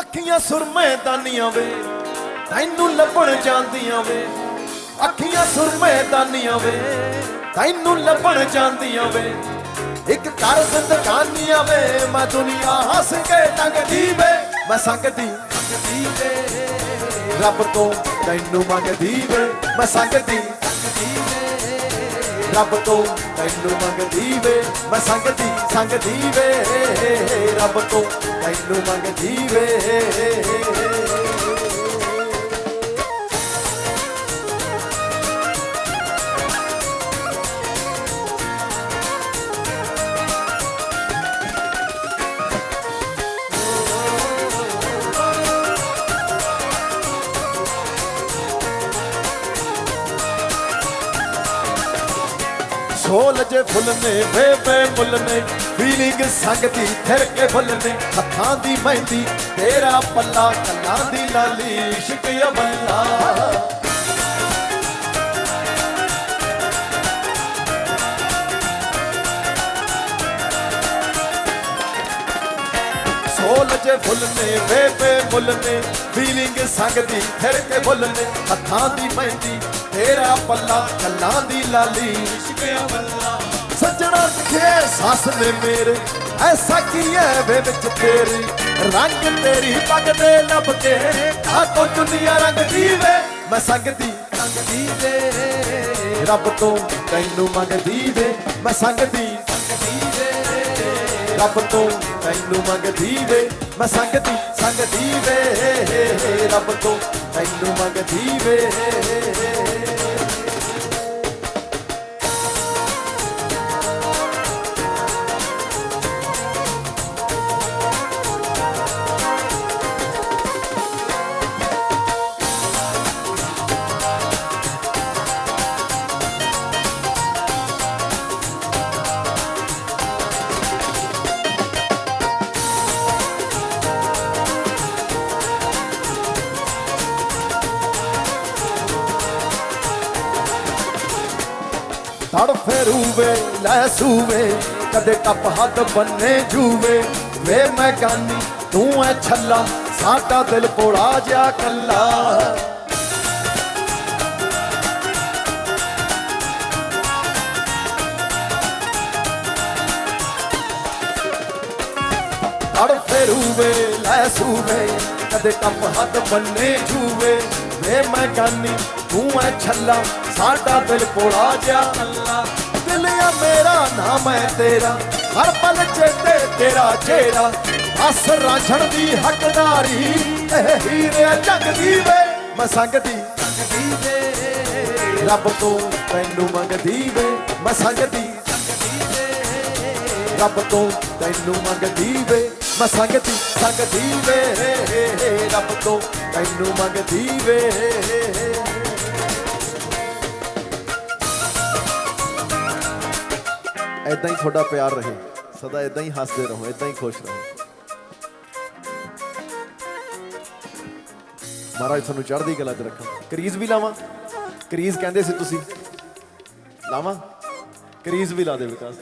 ਅੱਖੀਆਂ ਸੁਰਮੇ ਦਾਨੀਆਂ ਵੇ, ਤੈਨੂੰ ਲੱਭਣ ਜਾਂਦੀਆਂ ਵੇ। ਅੱਖੀਆਂ ਸੁਰਮੇ ਦਾਨੀਆਂ ਵੇ, ਤੈਨੂੰ ਲੱਭਣ ਜਾਂਦੀਆਂ ਵੇ। ਇੱਕ ਕਰ ਜ਼ਿੰਦਗਾਨੀਆਂ ਵੇ, ਮੈਂ ਦੁਨੀਆ ਹੱਸ ਕੇ ਟੰਗਦੀ ਵੇ। ਮੈਂ ਸੰਗਦੀ ਸੰਗਦੀ ਵੇ। ਰੱਬ ਤੋਂ ਤੈਨੂੰ ਮੰਗਦੀ ਵੇ, ਮੈਂ ਸੰਗਦੀ ਸੰਗਦੀ ਵੇ। ਰੱਬ ਤੋਂ ਤੈਨੂੰ ਮੰਗਦੀ ਵੇ, ਮੈਂ ਸੰਗਦੀ ਸੰਗਦੀ ਵੇ। ਰੱਬ ਤੋਂ ਤੈਨੂੰ ਮੰਗਦੀ ਵੇ। ਸੋਲ ਜੇ ਫੁੱਲ ਨੇ, ਵੇ ਵੇ ਮੁੱਲ ਨੇ। ਫੀਲਿੰਗ ਸੰਗਦੀ ਥਿਰ ਕੇ ਫੁੱਲ ਨੇ। ਹੱਥਾਂ ਦੀ ਮਹਿੰਦੀ, ਤੇਰਾ ਪੱਲਾ ਕੰਨਾਂ ਦੀ ਲਾਲੀ ਇਸ਼ਕ ਅਮੱਲਾ ਜੇ ਫੁੱਲ ਨੇ ਵੇ ਵੇ ਮੁੱਲ ਨੇ ਫੀਲਿੰਗ ਸੰਗਦੀ ਥਿਰ ਕੇ ਫੁੱਲ ਨੇ ਹੱਥਾਂ ਦੀ ਮਹਿੰਦੀ ਤੇਰਾ ਪੱਲਾ ਗੱਲਾਂ ਦੀ ਲਾਲੀ। ਇਸ਼ਕ ਅਮੱਲਾ ਸੱਜਣਾ ਲਿਖੇ ਸੱਸ ਨੇ ਮੇਰੇ ਐਸਾ ਕੀ ਹੈ ਵੇ ਵਿੱਚ ਤੇਰੀ? ਰੰਗ ਤੇਰੀ ਪੱਗ ਦੇ ਲੱਭ ਕੇ ਆ ਤੋਂ ਚੁੰਨੀਆਂ ਰੰਗ ਦੀ ਵੇ? ਮੈਂ ਸੰਗਦੀ ਸੰਗਦੀ ਵੇ। ਰੱਬ ਤੋਂ ਤੈਨੂੰ ਮੰਗਦੀ ਵੇ ਮੈਂ ਸੰਗਦੀ ਸੰਗਦੀ ਵੇ। ਰੱਬ ਤੋਂ ਤੈਨੂੰ ਮੰਗਦੀ ਵੇ। ਮੈਂ ਸੰਗਤੀ ਸੰਗਦੀ ਵੇ ਰੱਬ ਤੋਂ ਮੈਨੂੰ ਮੰਗਦੀ ਵੇ। ਤੜ ਫੇਰੂਵੇ, ਲੈ ਸੂਵੇ, ਕਦੇ ਟੱਪ ਹੱਥ ਬੰਨੇ ਜੂਵੇ। ਵੇ ਮੈਂ ਗਾਨੀ ਤੂੰ ਐ ਛੱਲਾ, ਸਾਡਾ ਦਿਲ ਕੋੜਾ ਜਿਆ ਕੱਲਾ। ਤੜ ਫੇਰੂਵੇ, ਲੈ ਸੂਵੇ, ਕਦੇ ਟੱਪ ਹੱਥ ਬੰਨੇ ਜੂਵੇ। ਵੇ ਮੈਂ ਗਾਨੀ ਤੂੰ ਐ ਛੱਲਾ ਸਾਡਾ ਦਿਲ ਕੋੜਾ ਜਿਆ ਕੱਲਾ ਦਿਲ ਆ ਮੇਰਾ ਨਾਮ ਹੈ ਤੇਰਾ। ਹਰ ਪਲ ਚੇਤੇ ਤੇਰਾ ਚਿਹਰਾ। ਹੱਸ ਰਾਝਣ ਦੀ ਹੱਕਦਾਰੀ, ਇਹ ਹੀਰੇ ਜੱਗ ਵੇ। ਮੈਂ ਸੰਗਦੀ ਸੰਗਦੀ ਵੇ। ਰੱਬ ਤੋਂ ਤੈਨੂੰ ਮੰਗਦੀ ਵੇ। ਮੈਂ ਸੰਗਦੀ ਸੰਗਦੀ ਰੱਬ ਤੋਂ ਤੈਨੂੰ ਮੰਗਦੀ ਵੇ। ਮੈਂ ਸੰਗਦੀ ਸੰਗਦੀ ਵੇ। ਰੱਬ ਤੋਂ ਤੈਨੂੰ ਮੰਗਦੀ ਵੇ। ਐਦਾਂ ਹੀ ਤੁਹਾਡਾ ਪਿਆਰ ਰਹੇ। ਸਦਾ ਐਦਾਂ ਹੀ ਹੱਸਦੇ ਰਹੋ ਐਦਾਂ ਹੀ ਖੁਸ਼ ਰਹੋ। ਮਹਾਰਾਜ, ਤੁਹਾਨੂੰ ਚੜ੍ਹਦੀ ਕਲਾ 'ਚ ਰੱਖਣ ਕਰੀਜ਼ ਵੀ ਲਾਵਾਂ। ਕਰੀਜ਼ ਕਹਿੰਦੇ ਸੀ ਤੁਸੀਂ। ਲਾਵਾਂ। ਕਰੀਜ਼ ਵੀ ਲਾ ਦੇ ਵਿਕਾਸ।